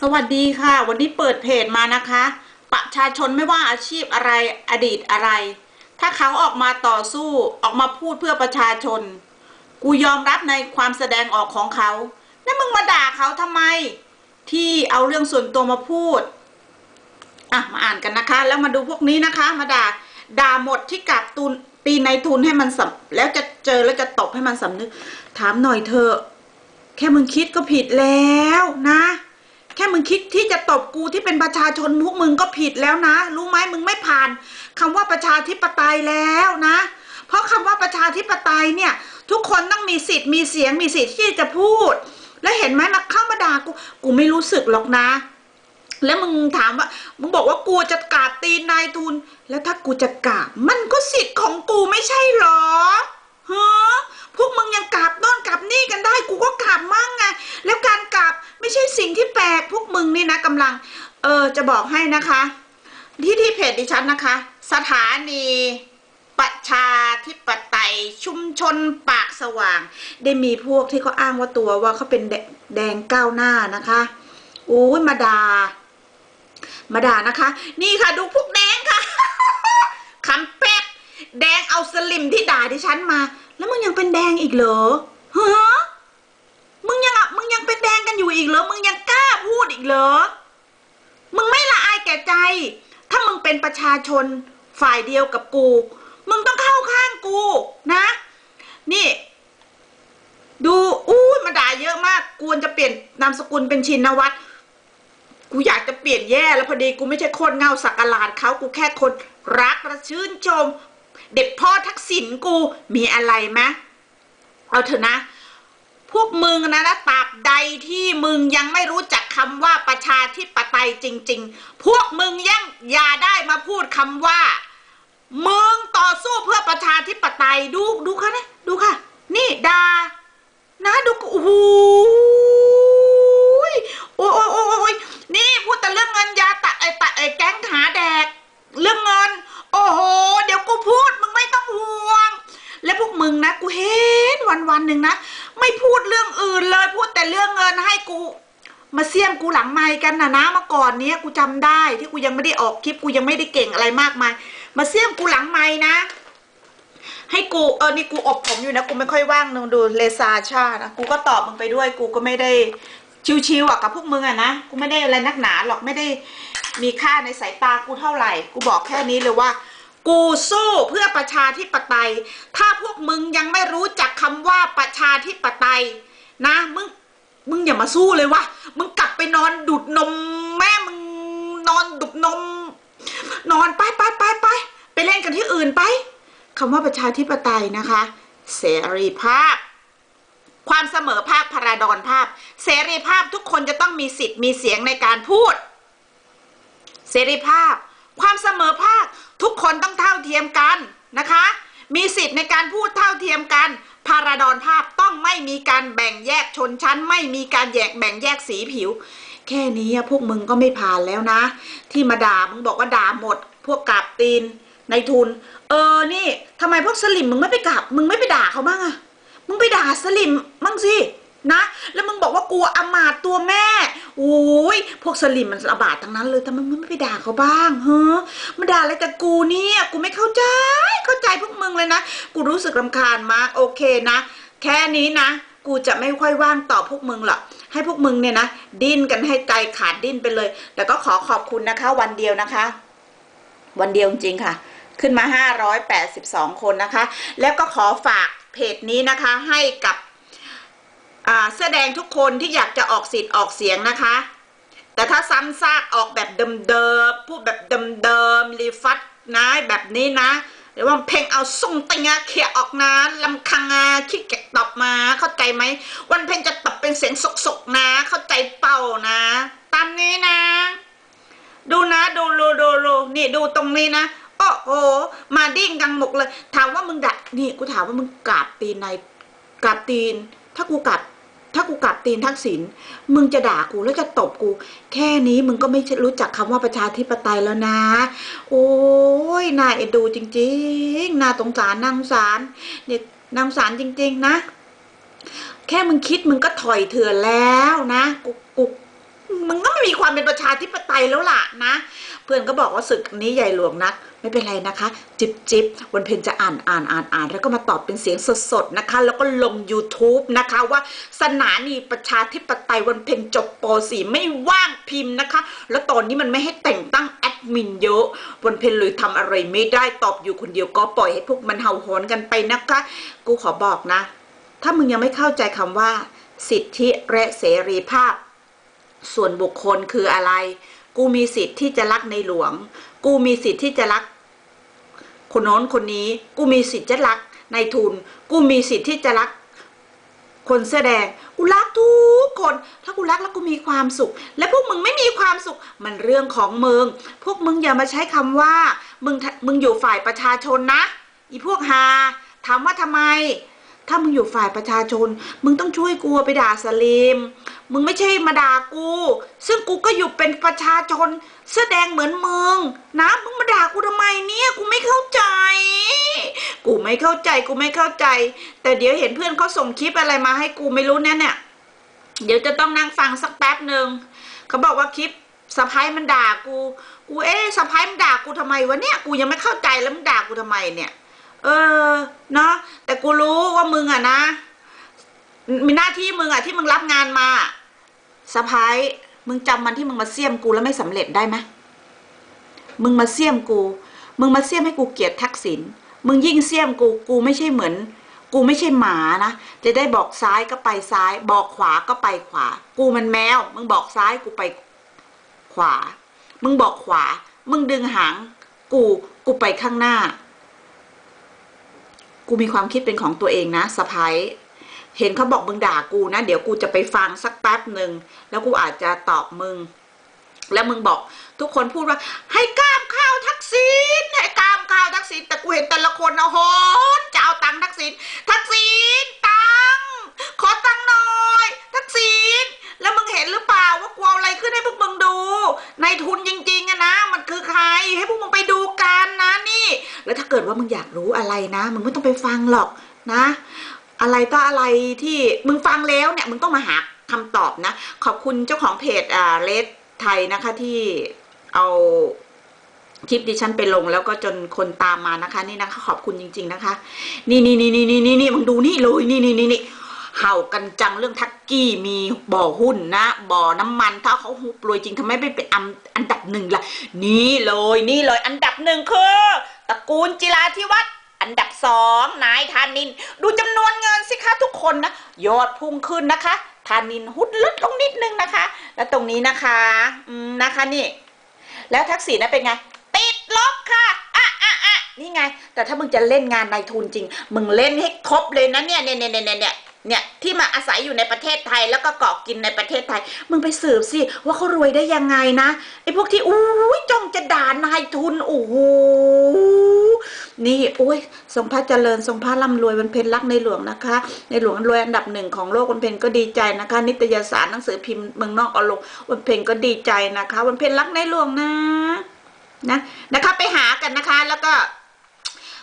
สวัสดีค่ะ วันนี้เปิดเพจมานะคะ ประชาชนไม่ว่าอาชีพอะไรอดีตอะไร ถ้าเขาออกมาต่อสู้ออกมาพูดเพื่อประชาชน กูยอมรับในความแสดงออกของเขาแล้วมึงมาด่าเขาทำไม ที่เอาเรื่องส่วนตัวมาพูดอะมาอ่านกันนะคะ แล้วมาดูพวกนี้นะคะ มาด่าด่าหมดที่กับตุนตีในทุนให้มันสำแล้วจะเจอแล้วจะตบให้มันสำนึก ถามหน่อยเธอ แค่มึงคิดก็ผิดแล้วนะ แค่มึงคิดที่จะตบกูที่เป็นประชาชนพวกมึงก็ผิดแล้วนะ รู้ไหมมึงไม่ผ่านคำว่าประชาธิปไตยแล้วนะ เพราะคำว่าประชาธิปไตยเนี่ย ทุกคนต้องมีสิทธิ์มีเสียงมีสิทธิ์ที่จะพูด แล้วเห็นไหมมาเข้ามาด่ากูกูไม่รู้สึกหรอกนะ แล้วมึงถามว่า มึงบอกว่ากูจะกราบตีนนายทุน แล้วถ้ากูจะกราบมันก็สิทธิ์ของกูไม่ใช่หรอฮะ พวกมึงยังกราบโน่นกราบนี่กันได้ กูก็กราบมั่งไง แล้วการกราบไม่ใช่สิ่งที่แปลก พวกมึงนี่นะกำลัง เออจะบอกให้นะคะ ที่ที่เพจดิฉันนะคะ สถานีประชาธิปไตยชุมชนปากสว่าง ได้มีพวกที่เขาอ้างว่าตัวว่าเขาเป็นแดงก้าวหน้านะคะโอ้มาดามาด่านะคะ นี่ค่ะดูพวกแดงค่ะคำแป๊กแดงเอาสลิมที่ด่าดิฉันมา แล้วมึงยังเป็นแดงอีกเหรอฮะมึงยังอะมึงยังเป็นแดงกันอยู่อีกเหรอ มึงยังกล้าพูดอีกเหรอ มึงไม่ละอายแก่ใจ ถ้ามึงเป็นประชาชนฝ่ายเดียวกับกู มึงต้องเข้าข้างกูนะ นี่ ดูอู้มาด่าเยอะมากกวนจะเปลี่ยนนามสกุลเป็นชินวัตรกูอยากจะเปลี่ยนแย่แล้วพอดีกูไม่ใช่คนเงาสักการาดเขากูแค่คนรักและชื่นชม เด็กพ่อทักษิณกูมีอะไรไหมเอาเถอะนะ พวกมึงนะนะตราบใดที่มึงยังไม่รู้จักคำว่าประชาธิปไตยจริง ๆ พวกมึงยังอย่าได้มาพูดคำว่า มึงต่อสู้เพื่อประชาธิปไตยดูดูค่ะนะดูค่ะ นี่ดานะดูโอ้โหยโอ้ยโอ้ยโอ้ยโอ้ยนี่พูดแต่เรื่องเงินยาตัดไอ้ตัดไอ้แก๊งหาแดก เรื่องเงิน โอ้โห เดี๋ยวกูพูดมึงไม่ต้องห่วง แล้วพวกมึงนะ กูเห็นวันวันหนึ่งนะ ไม่พูดเรื่องอื่นเลยพูดแต่เรื่องเงินให้กู มาเสี่ยมกูหลังไมค์กันนะนะเมื่อก่อนเนี้ยกูจำได้ที่กูยังไม่ได้ออกคลิปกูยังไม่ได้เก่งอะไรมากมาย มาเสี่ยมกูหลังไมค์นะ ให้กูเออนี่กูอบผมอยู่นะกูไม่ค่อยว่างนึงดูเลซาชานะกูก็ตอบมึงไปด้วย กูก็ไม่ได้ชิวๆอะกับพวกมึงอะนะกูไม่ได้อะไรนักหนาหรอกไม่ได้ มีค่าในสายตากูเท่าไหร่ กูบอกแค่นี้เลยว่า กูสู้เพื่อประชาธิปไตย ถ้าพวกมึงยังไม่รู้จักคำว่าประชาธิปไตย นะ มึง มึงอย่ามาสู้เลยวะมึงกลับไปนอนดูดนม แม่มึงนอนดูดนม นอนไปไปไปไปไปเล่นกันที่อื่นไปคำว่าประชาธิปไตยนะคะ เสรีภาพความเสมอภาคพาราดอนภาพ เสรีภาพทุกคนจะต้องมีสิทธิ์มีเสียงในการพูด เสรีภาพ ความเสมอภาคทุกคนต้องเท่าเทียมกันนะคะ มีสิทธิ์ในการพูดเท่าเทียมกันพาราดอนภาพต้องไม่มีการแบ่งแยกชนชั้น ไม่มีการแยกแบ่งแยกสีผิว แค่นี้พวกมึงก็ไม่ผ่านแล้วนะ ที่มาด่ามึงบอกว่าด่าหมด พวกกาบตีนในทุน เออนี่ทำไมพวกสลิมมึงไม่ไปกาบมึงไม่ไปด่าเขาบ้างอะมึงไปด่าสลิมมั่งสิ นะ แล้วมึงบอกว่ากลัวอมาตตัวแม่โอ้ยพวกสลิมมันระบาดทั้งนั้นเลยทำไมมึงไม่ไปด่าเขาบ้างเฮ้อมาด่าอะไรกับกูเนี่ยกูไม่เข้าใจ เข้าใจพวกมึงเลยนะ กูรู้สึกรำคาญมากโอเคนะ แค่นี้นะ กูจะไม่ค่อยว่างต่อพวกมึงหรอกให้พวกมึงเนี่ยนะดิ้นกันให้ใจขาดดิ้นไปเลยแล้วก็ขอขอบคุณนะคะ วันเดียวนะคะ วันเดียวจริงค่ะ ขึ้นมา 582 คนนะคะ แล้วก็ขอฝากเพจนี้นะคะให้กับ เสื้อแดงทุกคนที่อยากจะออกสิทธิ์ออกเสียงนะคะ แต่ถ้าซ้ำซากออกแบบเดิมๆพูดแบบเดิมๆรีฟัดนะแบบนี้นะหรือว่าเพลงเอาส่งตังาเขี่ยออกนะลำคังอาขี้เกียจตอบมาเข้าใจไหมวันเพลงจะตอบเป็นเสียงสกๆนะ เข้าใจเป่านะ ตามนี้นะ ดูนะดูดูดูดูนี่ดูตรงนี้นะโอ้โหมาดิ้งกังหมกเลย ถามว่ามึงดัดนี่กูถามว่ามึงกราบตีนในกราบตีน ถ้ากูกราบ ถ้ากูกราบตีนทักษิณมึงจะด่ากูแล้วจะตบกู แค่นี้มึงก็ไม่รู้จักคำว่าประชาธิปไตยแล้วนะ โอ้ยน่าเอ็นดูจริงๆน่าสงสารนางสารเนี่ยนางสงสารจริง ๆ นะ แค่มึงคิดมึงก็ถอยเถื่อนแล้วนะกูกูมึงก็ไม่มีความเป็นประชาธิปไตยแล้วล่ะนะ เพื่อนก็บอกว่าศึกนี้ใหญ่หลวงนัก ไม่เป็นไรนะคะ จิบจิบวันเพ็ญจะอ่านอ่านอ่านอ่าน แล้วก็มาตอบเป็นเสียงสดๆนะคะ แล้วก็ลง YouTube นะคะว่าสนานีประชาธิปไตยวันเพ็ญจบป .4 ไม่ว่างพิมพ์นะคะ แล้วตอนนี้มันไม่ให้แต่งตั้งแอดมินเยอะวันเพ็ญเลยทำอะไรไม่ได้ตอบอยู่คนเดียวก็ปล่อยให้พวกมันเห่าหอนกันไปนะคะ กูขอบอกนะ ถ้ามึงยังไม่เข้าใจคำว่า สิทธิและเสรีภาพ ส่วนบุคคลคืออะไร กูมีสิทธิ์ที่จะรักในหลวง กูมีสิทธิ์ที่จะรัก คนโน้นคนนี้กูมีสิทธิ์จะรักในายทุน กูมีสิทธิ์ที่จะรัก คนเสื้อแดงกูรักทุกคน ถ้ากูรักแล้วกูมีความสุข และพวกมึงไม่มีความสุข มันเรื่องของมึง พวกมึงอย่ามาใช้คำว่า มึงมึงอยู่ฝ่ายประชาชนนะ อีพวกฮาถามว่าทำไม ถ้ามึงอยู่ฝ่ายประชาชน มึงต้องช่วยกูไปด่าสลีมมึงไม่ใช่มาด่ากู ซึ่งกูก็อยู่เป็นประชาชนเสื้อแดงเหมือนมึง นะมึงมาด่ากูทำไมเนี่ยกูไม่เข้าใจ กูไม่เข้าใจกูไม่เข้าใจ แต่เดี๋ยวเห็นเพื่อนเขาส่งคลิปอะไรมาให้กูไม่รู้แน่เนี่ยเดี๋ยวจะต้องนั่งฟังสักแป๊บหนึ่งเขาบอกว่าคลิปสะพ้ายมันด่ากู กูเอ๊ะสะพ้ายมันด่ากูทำไมวะเนี่ย กูยังไม่เข้าใจแล้วมันด่ากูทำไมเนี่ย เออ เนาะแต่กูรู้ว่ามึงอะนะมีหน้าที่มึงอะที่มึงรับงานมาสะพ้ายมึงจำมันที่มึงมาเสี่ยมกูแล้วไม่สำเร็จได้ไหมมึงมาเสี่ยมกู มึงมาเสี่ยมให้กูเกลียดทักษิณมึงยิ่งเสี่ยมกู กูไม่ใช่เหมือน กูไม่ใช่หมานะ จะได้บอกซ้ายก็ไปซ้าย บอกขวาก็ไปขวา กูมันแมว มึงบอกซ้ายกูไปขวา มึงบอกขวา มึงดึงหางกู กูไปข้างหน้า กูมีความคิดเป็นของตัวเองนะสะพ้ายเห็นเขาบอกมึงด่ากูนะ เดี๋ยวกูจะไปฟังสักแป๊บหนึ่งแล้วกูอาจจะตอบมึง แล้วมึงบอก ทุกคนพูดว่า ให้กล้ามข้าวทักษิณให้กล้ามข้าวทักษิณแต่กูเห็นแต่ละคนนะโหนจะเอาตังค์ทักษิณทักษิณตังค์ขอตังค์หน่อย ทักษิณ แล้วมึงเห็นหรือเปล่าว่ากูเอาอะไรขึ้นให้พวกมึงดูในทุนจริงๆอะนะ มันคือใครให้พวกมึงไปดูกันนะนี่ แล้วถ้าเกิดว่ามึงอยากรู้อะไรนะ มึงไม่ต้องไปฟังหรอกนะ อะไรก็อะไรที่มึงฟังแล้วเนี่ยมึงต้องมาหาคำตอบนะ ขอบคุณเจ้าของเพจอ่าเลสไทยนะคะที่เอาคลิปดิฉันไปลงแล้วก็จนคนตามมานะคะ นี่นะคะ ขอบคุณจริง ๆ นะคะ นี่นี่นี่นี่นี่นี่นี่มึงดูนี่เลยนี่นี่นี่นี่ เห่ากันจังเรื่องทักกี้มีบ่อหุ้นนะ บ่อน้ำมันถ้าเขาหุบรวยจริงทำไมไม่เป็นอันอันดับหนึ่งล่ะ นี่เลยนี่เลยอันดับหนึ่งคือตระกูลจิราธิวัฒน์อันดับสองนายธานิน ดูจำนวนเงินสิคะทุกคนนะ ยอดพุ่งขึ้นนะคะธานินหุดลดลงนิดนึงนะคะ แล้วตรงนี้นะคะอืมนะคะนี่ แล้วทักษิณนะเป็นไง ติดลบค่ะอะอะอะนี่ไง แต่ถ้ามึงจะเล่นงานนายทุนจริง มึงเล่นให้ครบเลยนะเนี่ยเนี่ยเนี่ยเนี่ย เนี่ยที่มาอาศัยอยู่ในประเทศไทยแล้วก็เกาะกินในประเทศไทย มึงไปสืบสิว่าเขารวยได้ยังไงนะไอ้พวกที่อู้ยจ้องจะด่านายทุนโอ้โหนี่โอ้ยทรงพระเจริญทรงพระร่ำรวยวันเพ็ญรักในหลวงนะคะ ในหลวงรวยอันดับหนึ่งของโลกวันเพ็ญก็ดีใจนะคะ นิตยสารหนังสือพิมพ์เมืองนอกอลงวันเพ็ญก็ดีใจนะคะ วันเพ็ญรักในหลวงนะนะนะคะ ไปหากันนะคะแล้วก็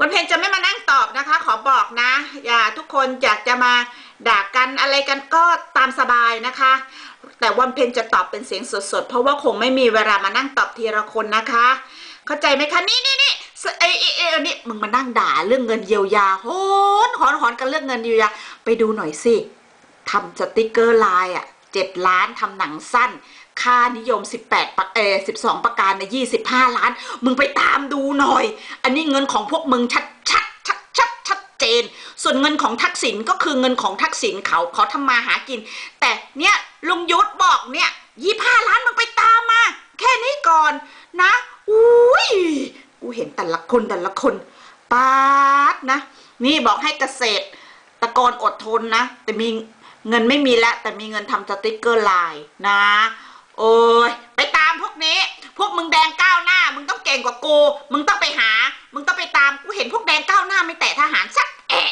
วันเพ็ญจะไม่มานั่งตอบนะคะ ขอบอกนะ อย่าทุกคนอยากจะมาด่ากันอะไรกันก็ตามสบายนะคะ แต่วันเพ็ญจะตอบเป็นเสียงสดๆ เพราะว่าคงไม่มีเวลามานั่งตอบทีละคนนะคะ เข้าใจไหมคะนี่นี่นี่ไอ้ไอ้ไอ้นี่มึงมานั่งด่าเรื่องเงินเยียวยาโหนหอนหอนกันเรื่องเงินเยียวยาไปดูหน่อยสิทำสติกเกอร์ลน์อะเจ็ดล้านทำหนังสั้น ค่านิยม 18ปเออ12 ประการใน 25 ล้าน มึงไปตามดูหน่อย อันนี้เงินของพวกมึงชัดชัดชัดชัดชัดเจน ส่วนเงินของทักษิณก็คือเงินของทักษิณเขาเขาทำมาหากิน แต่เนี่ยลุงยุทธบอกเนี่ย 25 ล้านมึงไปตามมา แค่นี้ก่อนนะ อุ้ย กูเห็นแต่ละคนแต่ละคนปาดนะ นี่บอกให้เกษตรตะกอนอดทนนะ แต่มีเงินไม่มีแล้วแต่มีเงินทำสติกเกอร์ลน์นะ โอ้ยไปตามพวกนี้ พวกมึงแดงก้าวหน้า มึงต้องเก่งกว่ากู มึงต้องไปหา มึงต้องไปตามกูเห็นพวกแดงก้าวหน้าไม่แตะทหารสักแอะ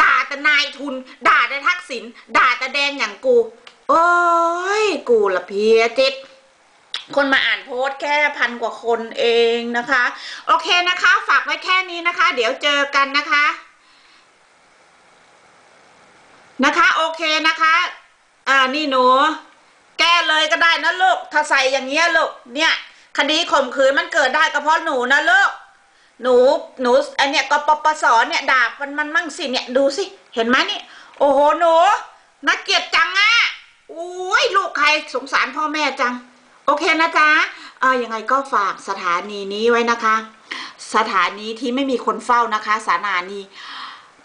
ด่าแต่นายทุน ด่าแต่ทักษิณด่าแต่แดงอย่างกู โอ้ยกูละเพียจิตคนมาอ่านโพสต์แค่พันกว่าคนเองนะคะ โอเคนะคะ ฝากไว้แค่นี้นะคะ เดี๋ยวเจอกันนะคะ นะคะ โอเคนะคะ อ่านี่หนู แก้เลยก็ได้นะลูก ถ้าใส่อย่างเงี้ยลูก เนี่ย คดีข่มขืนมันเกิดได้ก็เพราะหนูนะลูก หนู หนูอันเนี้ยกปปสเนี่ยด่ามันมันมั่งสิเนี่ยดูสิ เห็นไหมนี่ โอ้โหหนูน่าเกลียดจังอะอุ้ยลูกใครสงสารพ่อแม่จัง โอเคนะจ๊ะเออยังไงก็ฝากสถานีนี้ไว้นะคะ สถานีที่ไม่มีคนเฝ้านะคะสถานี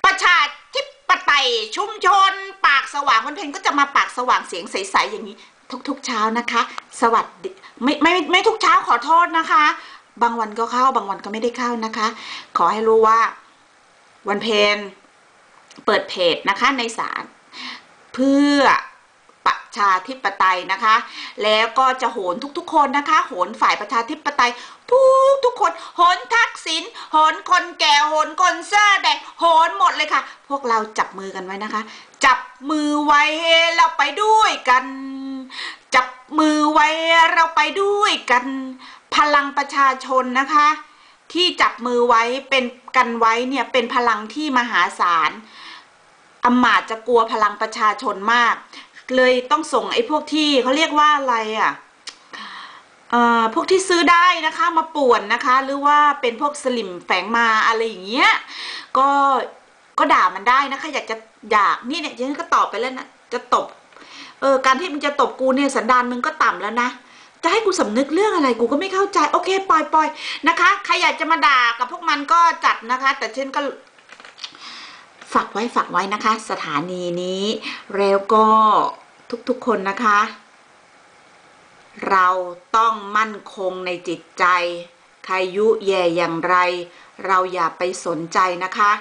ประชาธิปไตยชุมชน ปากสว่างวันเพ็ญก็จะมาปากสว่างเสียงใสๆอย่างนี้ ทุกๆเช้านะคะ สวัสดีไม่ไม่ไม่ทุกเช้าขอโทษนะคะ บางวันก็เข้าบางวันก็ไม่ได้เข้านะคะ ขอให้รู้ว่าวันเพ็ญเปิดเพจนะคะในศาลเพื่อประชาธิปไตยนะคะ แล้วก็จะโหนทุกๆ คนนะคะ โหนฝ่ายประชาธิปไตย ทุกทุกคน โหนทักษิณโหนคนแก่โหนคนเสื้อแดงโหนหมดเลยค่ะ พวกเราจับมือกันไว้นะคะ จับมือไว้เราไปด้วยกัน จับมือไว้เราไปด้วยกัน พลังประชาชนนะคะ ที่จับมือไว้เป็นกันไว้เนี่ยเป็นพลังที่มหาศาลอำมาตจะกลัวพลังประชาชนมาก เลยต้องส่งไอ้พวกที่เขาเรียกว่าอะไรอะเอ่อพวกที่ซื้อได้นะคะมาป่วนนะคะ หรือว่าเป็นพวกสลิมแฝงมาอะไรอย่างเงี้ยก็ก็ด่ามันได้นะคะ อยากจะอยากนี่เนี่ยฉันก็ตอบไปแล้วนะจะตบ เออการที่มึงจะตบกูเนี่ยสันดานมึงก็ต่ำแล้วนะจะให้กูสำนึกเรื่องอะไรกูก็ไม่เข้าใจโอเคปล่อยปล่อยนะคะใครอยากจะมาด่ากับพวกมันก็จัดนะคะ แต่เช่นก็ฝากไว้ฝากไว้นะคะ สถานีนี้แล้วก็ทุกๆคนนะคะ เราต้องมั่นคงในจิตใจ ใครยุแย่อย่างไร เราอย่าไปสนใจนะคะ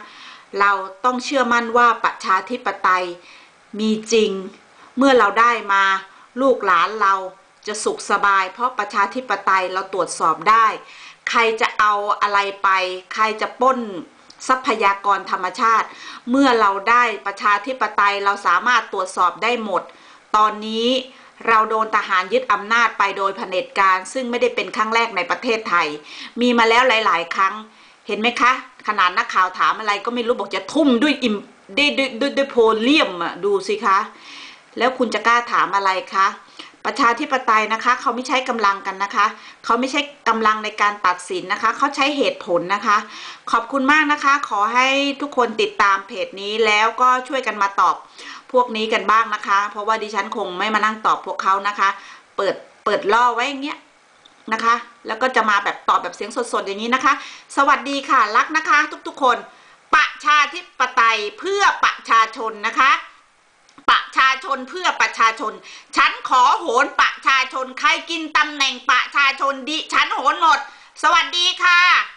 เราต้องเชื่อมั่นว่าประชาธิปไตยมีจริง เมื่อเราได้มาลูกหลานเราจะสุขสบาย เพราะประชาธิปไตยเราตรวจสอบได้ ใครจะเอาอะไรไป ใครจะป้นทรัพยากรธรรมชาติ เมื่อเราได้ประชาธิปไตยเราสามารถตรวจสอบได้หมด ตอนนี้เราโดนทหารยึดอำนาจไปโดยเผด็จการ ซึ่งไม่ได้เป็นครั้งแรกในประเทศไทย มีมาแล้วหลาย ๆ ครั้ง เห็นไหมคะ ขนาดนักข่าวถามอะไรก็ไม่รู้บอกจะทุ่มด้วยอิมด้วยด้วยด้วยด้วยโพเลียมอะดูสิคะ แล้วคุณจะกล้าถามอะไรคะประชาธิปไตยนะคะ เขาไม่ใช้กำลังกันนะคะ เขาไม่ใช่กำลังในการตัดสินนะคะ เขาใช้เหตุผลนะคะ ขอบคุณมากนะคะ ขอให้ทุกคนติดตามเพจนี้แล้วก็ช่วยกันมาตอบพวกนี้กันบ้างนะคะ เพราะว่าดิฉันคงไม่มานั่งตอบพวกเขานะคะ เปิดเปิดล่อไว้อย่างเงี้ยนะคะ แล้วก็จะมาแบบตอบแบบเสียงสดๆอย่างนี้นะคะ สวัสดีค่ะรักนะคะ ทุกๆคน ประชาธิปไตยเพื่อประชาชนนะคะ ชาชนเพื่อประชาชน ฉันขอโหนประชาชน ใครกินตำแหน่งประชาชนดิ ฉันโหนหมด สวัสดีค่ะ